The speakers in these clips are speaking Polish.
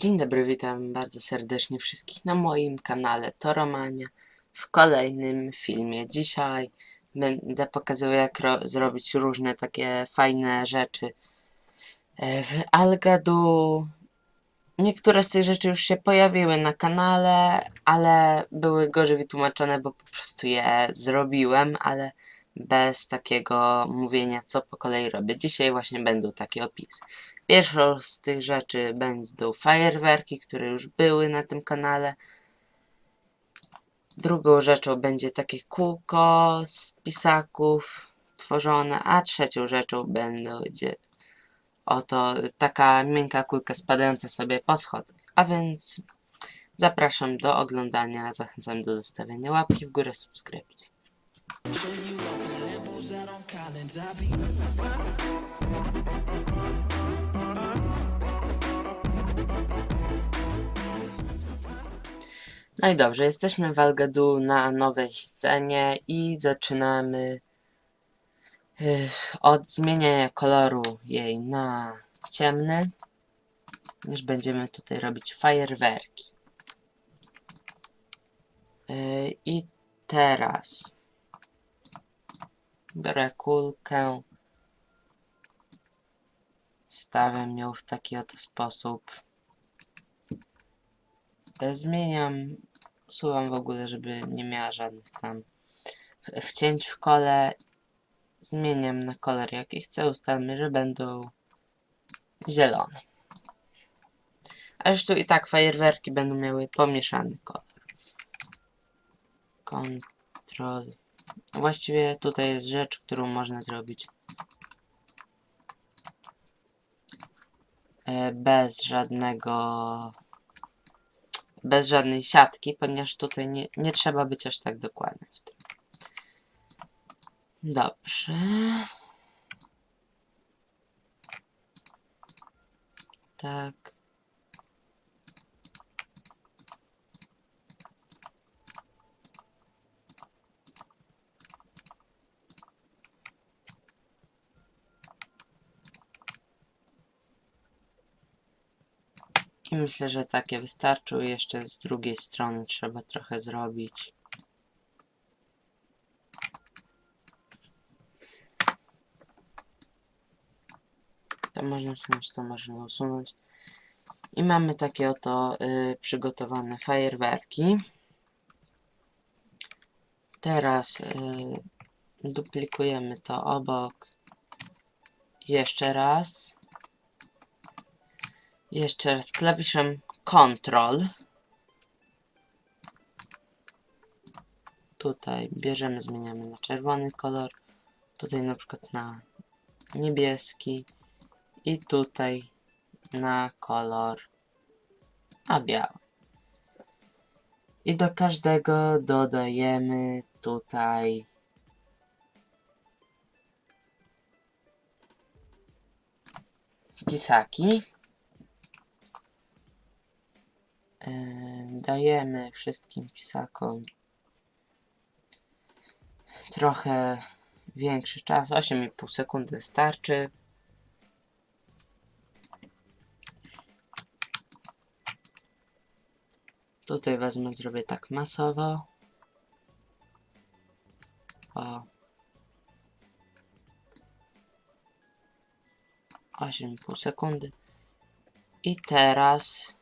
Dzień dobry, witam bardzo serdecznie wszystkich na moim kanale Toromania w kolejnym filmie. Dzisiaj będę pokazywał jak ro- zrobić różne takie fajne rzeczy e, w Algadu. Niektóre z tych rzeczy już się pojawiły na kanale, ale były gorzej wytłumaczone, bo po prostu je zrobiłem, ale bez takiego mówienia, co po kolei robię. Dzisiaj właśnie będą takie opisy. Pierwszą z tych rzeczy będą fajerwerki, które już były na tym kanale. Drugą rzeczą będzie takie kółko z pisaków tworzone, a trzecią rzeczą będzie oto taka miękka kulka spadająca sobie po schodach. A więc zapraszam do oglądania, zachęcam do zostawienia łapki w górę, subskrypcji. No i dobrze, jesteśmy w Algadu na nowej scenie i zaczynamy y, od zmieniania koloru jej na ciemny, już będziemy tutaj robić fajerwerki. Y, I teraz biorę kulkę, stawiam ją w taki oto sposób. Zmieniam, usuwam w ogóle, żeby nie miała żadnych tam wcięć w kole. Zmieniam na kolor jaki chcę, ustalmy, że będą zielone. A już tu i tak fajerwerki będą miały pomieszany kolor. Control. Właściwie tutaj jest rzecz, którą można zrobić e, bez żadnego bez żadnej siatki, ponieważ tutaj nie, nie trzeba być aż tak dokładnym. Dobrze. Tak. I myślę, że takie wystarczą. Jeszcze z drugiej strony trzeba trochę zrobić. To można usunąć, to można usunąć. I mamy takie oto y, przygotowane fajerwerki. Teraz y, duplikujemy to obok. Jeszcze raz. Jeszcze raz klawiszem Ctrl. Tutaj bierzemy, zmieniamy na czerwony kolor. Tutaj na przykład na niebieski. I tutaj na kolor biały. I do każdego dodajemy tutaj pisaki. E, dajemy wszystkim pisakom trochę większy czas, 8,5 sekundy wystarczy. Tutaj wezmę, zrobię tak masowo. O. 8,5 sekundy. I teraz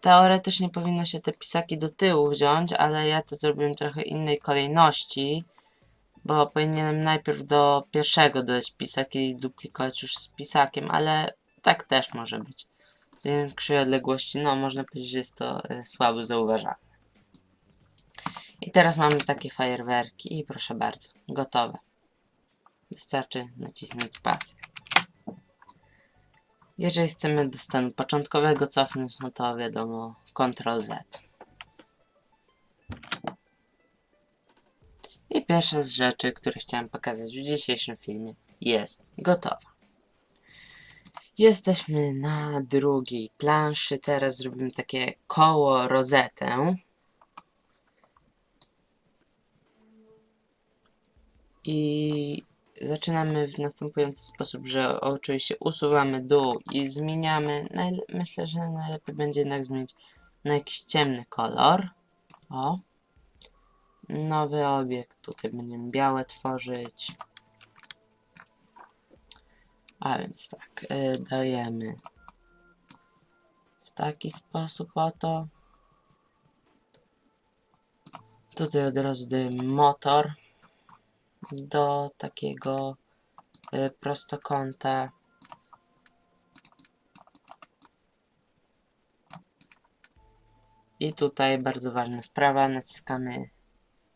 teoretycznie powinno się te pisaki do tyłu wziąć, ale ja to zrobiłem trochę innej kolejności, bo powinienem najpierw do pierwszego dodać pisaki i duplikować już z pisakiem, ale tak też może być. W większej odległości, no można powiedzieć, że jest to e, słabo zauważalne. I teraz mamy takie fajerwerki i proszę bardzo, gotowe. Wystarczy nacisnąć spację. Jeżeli chcemy do stanu początkowego cofnąć, no to wiadomo, Ctrl Z. I pierwsza z rzeczy, które chciałem pokazać w dzisiejszym filmie, jest gotowa. Jesteśmy na drugiej planszy. Teraz zrobimy takie koło rozetę. I zaczynamy w następujący sposób, że oczywiście usuwamy dół i zmieniamy. Myślę, że najlepiej będzie jednak zmienić na jakiś ciemny kolor. O. Nowy obiekt. Tutaj będziemy białe tworzyć. A więc tak, y, dajemy w taki sposób oto. Tutaj od razu dajemy motor do takiego y, prostokąta. I tutaj bardzo ważna sprawa, naciskamy,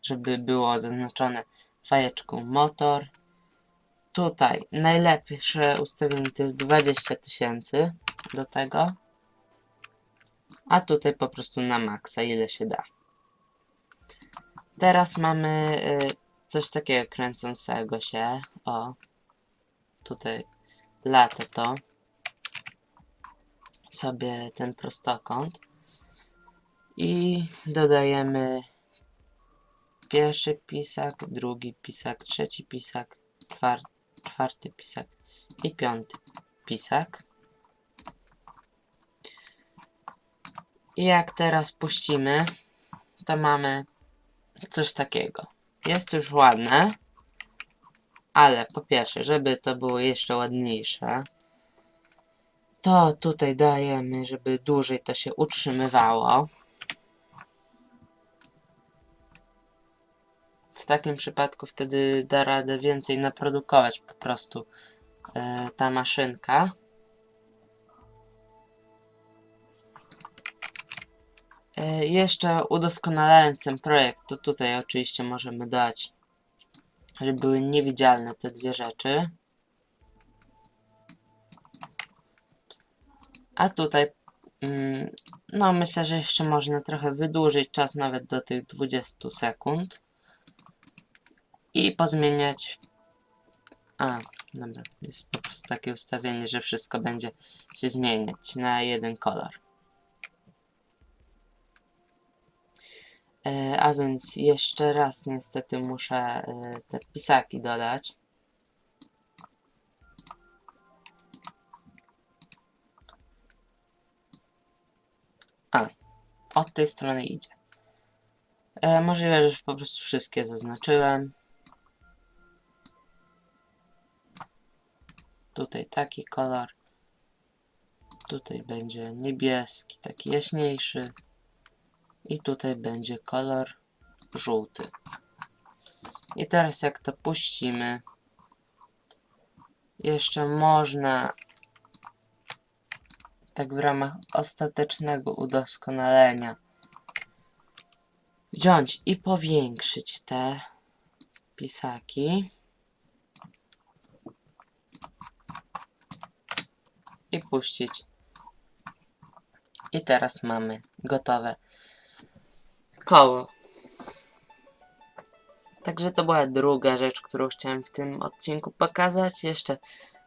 żeby było zaznaczone fajeczką motor. Tutaj najlepsze ustawienie to jest 20 tysięcy do tego. A tutaj po prostu na maksa, ile się da. Teraz mamy y, coś takiego kręcącego się. O, tutaj lata to. Sobie ten prostokąt. I dodajemy pierwszy pisak, drugi pisak, trzeci pisak, czwar czwarty pisak i piąty pisak. I jak teraz puścimy, to mamy coś takiego. Jest już ładne, ale po pierwsze, żeby to było jeszcze ładniejsze, to tutaj dajemy, żeby dłużej to się utrzymywało. W takim przypadku wtedy da radę więcej naprodukować po prostu e, ta maszynka. Jeszcze udoskonalając ten projekt, to tutaj oczywiście możemy dać, żeby były niewidzialne te dwie rzeczy. A tutaj, mm, no myślę, że jeszcze można trochę wydłużyć czas nawet do tych 20 sekund. I pozmieniać. A, dobra, jest po prostu takie ustawienie, że wszystko będzie się zmieniać na jeden kolor. E, a więc jeszcze raz niestety muszę e, te pisaki dodać. A, od tej strony idzie. E, możliwe, że po prostu wszystkie zaznaczyłem. Tutaj taki kolor. Tutaj będzie niebieski, taki jaśniejszy. I tutaj będzie kolor żółty. I teraz jak to puścimy, jeszcze można tak w ramach ostatecznego udoskonalenia wziąć i powiększyć te pisaki. I puścić. I teraz mamy gotowe koło. Także to była druga rzecz, którą chciałem w tym odcinku pokazać. Jeszcze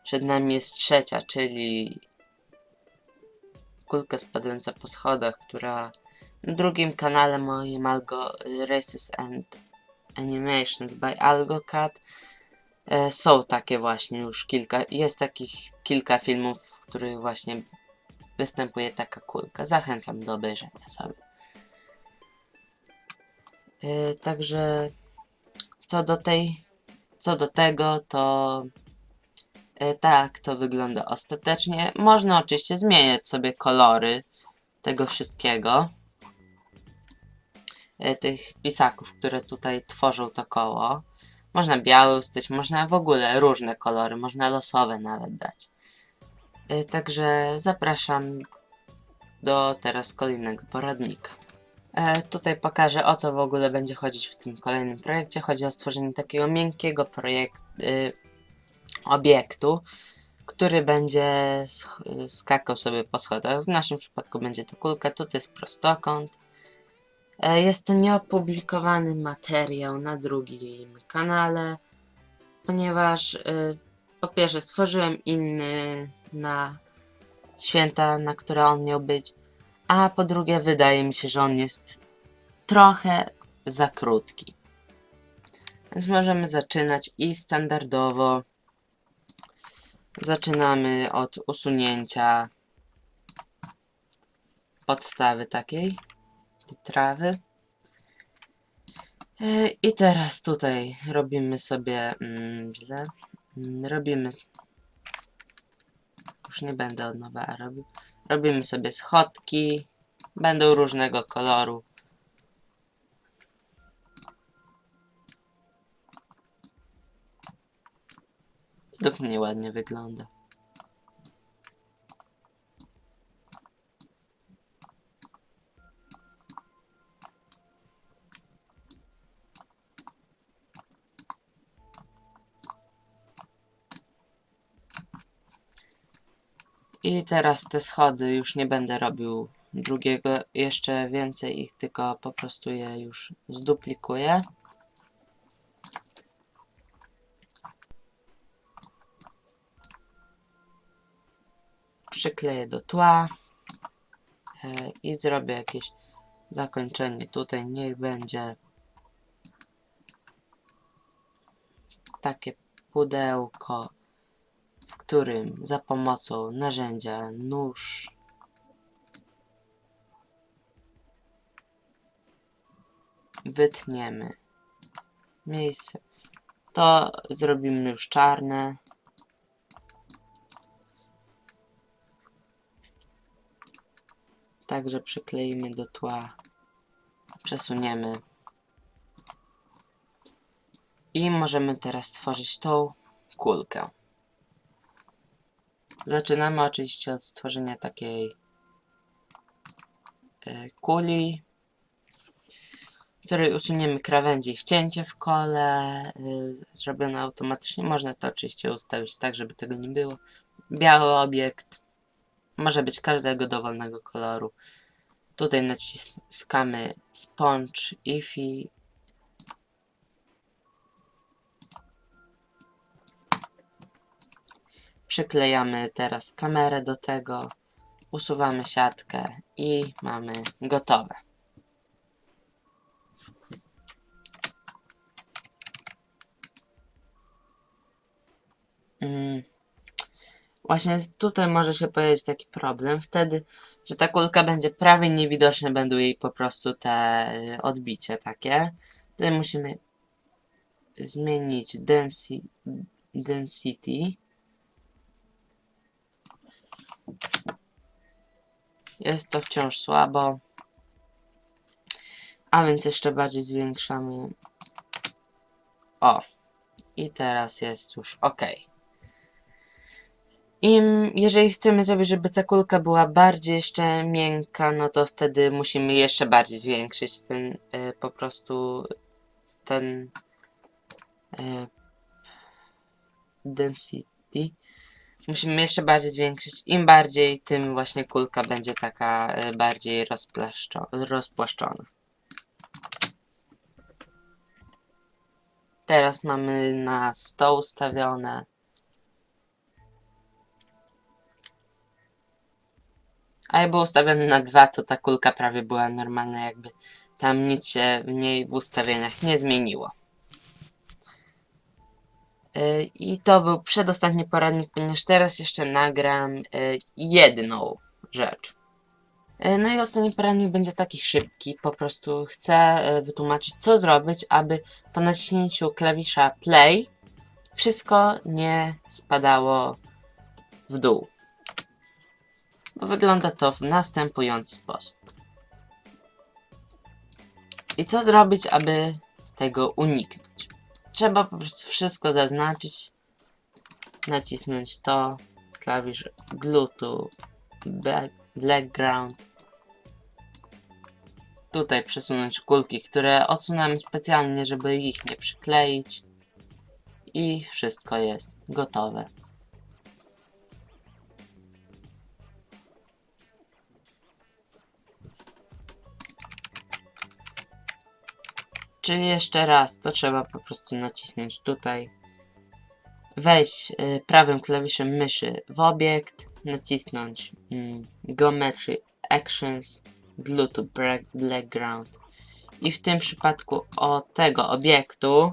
przed nami jest trzecia, czyli kulka spadająca po schodach, która na drugim kanale moim Algo Races and Animations by AlgoCat e, są takie właśnie już kilka, jest takich kilka filmów, w których właśnie występuje taka kulka. Zachęcam do obejrzenia sobie. E, także co do tej, co do tego, to e, tak to wygląda ostatecznie. Można oczywiście zmieniać sobie kolory tego wszystkiego. E, tych pisaków, które tutaj tworzą to koło. Można biały ustać, można w ogóle różne kolory, można losowe nawet dać. Także zapraszam do teraz kolejnego poradnika. E, tutaj pokażę o co w ogóle będzie chodzić w tym kolejnym projekcie. Chodzi o stworzenie takiego miękkiego projekt, y, obiektu, który będzie skakał sobie po schodach. W naszym przypadku będzie to kulka, tutaj jest prostokąt. E, Jest to nieopublikowany materiał na drugim kanale, ponieważ y, po pierwsze stworzyłem inny na święta, na które on miał być, a po drugie wydaje mi się, że on jest trochę za krótki. Więc możemy zaczynać i standardowo zaczynamy od usunięcia podstawy takiej, trawy. E, I teraz tutaj robimy sobie mm, źle. Mm, Robimy. Już nie będę od nowa robił. Robimy sobie schodki. Będą różnego koloru. Według mnie ładnie wygląda. I teraz te schody już nie będę robił drugiego, jeszcze więcej ich, tylko po prostu je już zduplikuję. Przykleję do tła e, i zrobię jakieś zakończenie tutaj. Niech będzie takie pudełko którym za pomocą narzędzia nóż wytniemy miejsce. To zrobimy już czarne. Także przykleimy do tła, przesuniemy. I możemy teraz stworzyć tą kulkę. Zaczynamy oczywiście od stworzenia takiej e, kuli, w której usuniemy krawędzie i wcięcie w kole, y, zrobione automatycznie. Można to oczywiście ustawić tak, żeby tego nie było. Biały obiekt, może być każdego dowolnego koloru. Tutaj naciskamy Sponge Ify. Przyklejamy teraz kamerę do tego, usuwamy siatkę i mamy gotowe. Mm. Właśnie tutaj może się pojawić taki problem, wtedy, że ta kulka będzie prawie niewidoczna, będą jej po prostu te odbicie takie. Tutaj musimy zmienić densi density. Jest to wciąż słabo. A więc jeszcze bardziej zwiększamy. O. I teraz jest już ok. I jeżeli chcemy zrobić, żeby ta kulka była bardziej jeszcze miękka, no to wtedy musimy jeszcze bardziej zwiększyć ten y, po prostu ten y, density. Musimy jeszcze bardziej zwiększyć. Im bardziej, tym właśnie kulka będzie taka y, bardziej rozpłaszczona. Teraz mamy na 100 ustawione. A jak było ustawione na 2, to ta kulka prawie była normalna, jakby tam nic się w niej w ustawieniach nie zmieniło. Yy, I to był przedostatni poradnik, ponieważ teraz jeszcze nagram yy, jedną rzecz. Yy, no i ostatni poradnik będzie taki szybki. Po prostu chcę wytłumaczyć, co zrobić, aby po naciśnięciu klawisza play wszystko nie spadało w dół. Wygląda to w następujący sposób. I co zrobić, aby tego uniknąć? Trzeba po prostu wszystko zaznaczyć, nacisnąć to, klawisz glue to background. Tutaj przesunąć kulki, które odsunąłem specjalnie, żeby ich nie przykleić. I wszystko jest gotowe. Czyli jeszcze raz, to trzeba po prostu nacisnąć tutaj. Wejść y, prawym klawiszem myszy w obiekt, nacisnąć y, Geometry Actions, Glue to Background. I w tym przypadku o tego obiektu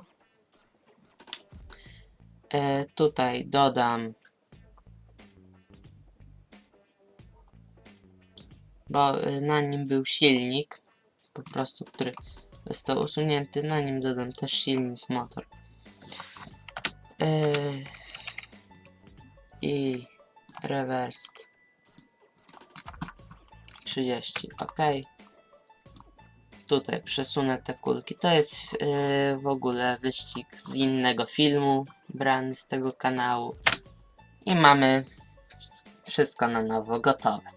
E, tutaj dodam bo e, na nim był silnik po prostu, który został usunięty, na nim dodam też silnik motor. E, i reversed 30 ok tutaj przesunę te kulki. To jest e, w ogóle wyścig z innego filmu brany z tego kanału. I mamy wszystko na nowo gotowe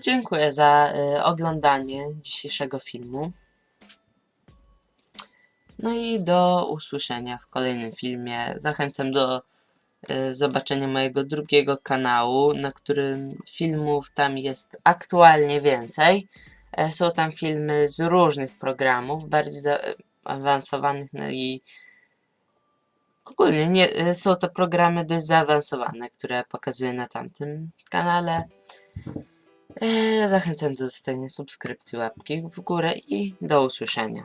Dziękuję za e, oglądanie dzisiejszego filmu. No i do usłyszenia w kolejnym filmie. Zachęcam do e, zobaczenia mojego drugiego kanału, na którym filmów tam jest aktualnie więcej. E, Są tam filmy z różnych programów, bardziej zaawansowanych, no i ogólnie nie, e, są to programy dość zaawansowane, które pokazuję na tamtym kanale. E, zachęcam do zostawienia subskrypcji, łapki w górę i do usłyszenia.